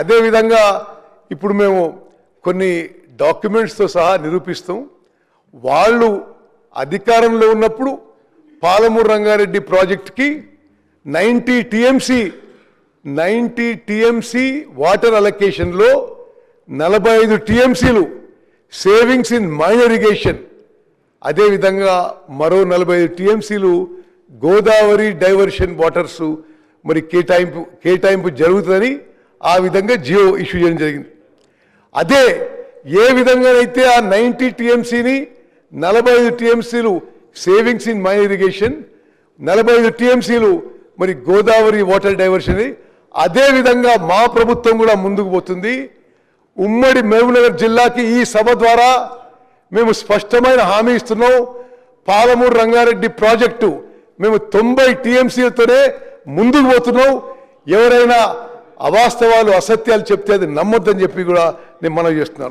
అదేవిధంగా ఇప్పుడు మేము కొన్ని డాక్యుమెంట్స్తో సహా నిరూపిస్తాం. వాళ్ళు అధికారంలో ఉన్నప్పుడు పాలమూరు రంగారెడ్డి ప్రాజెక్ట్కి ninety TMC ninety TMC water అలొకేషన్లో నలభై ఐదు టీఎంసీలు సేవింగ్స్ ఇన్ మైనర్ ఇరిగేషన్. అదేవిధంగా మరో నలభై ఐదు టీఎంసీలు గోదావరి డైవర్షన్ వాటర్స్ మరి కేటాయింపు కేటాయింపు జరుగుతుందని ఆ విధంగా జియో ఇష్యూ చేయడం జరిగింది. అదే ఏ విధంగానైతే ఆ నైంటీ టీఎంసీని నలభై ఐదు టీఎంసీలు సేవింగ్స్ ఇన్ మై ఇరిగేషన్ నలభై ఐదు టీఎంసీలు మరి గోదావరి వాటర్ డైవర్షన్ అదే విధంగా మా ప్రభుత్వం కూడా ముందుకు పోతుంది. ఉమ్మడి మహబూబ్నగర్ జిల్లాకి ఈ సభ ద్వారా మేము స్పష్టమైన హామీ ఇస్తున్నాం. పాలమూరు రంగారెడ్డి ప్రాజెక్టు మేము తొంభై టీఎంసీలతోనే ముందుకు పోతున్నాం. ఎవరైనా అవాస్తవాలు అసత్యాలు చెప్తే అది నమ్మొద్దని చెప్పి కూడా నేను మనం చేస్తున్నాను.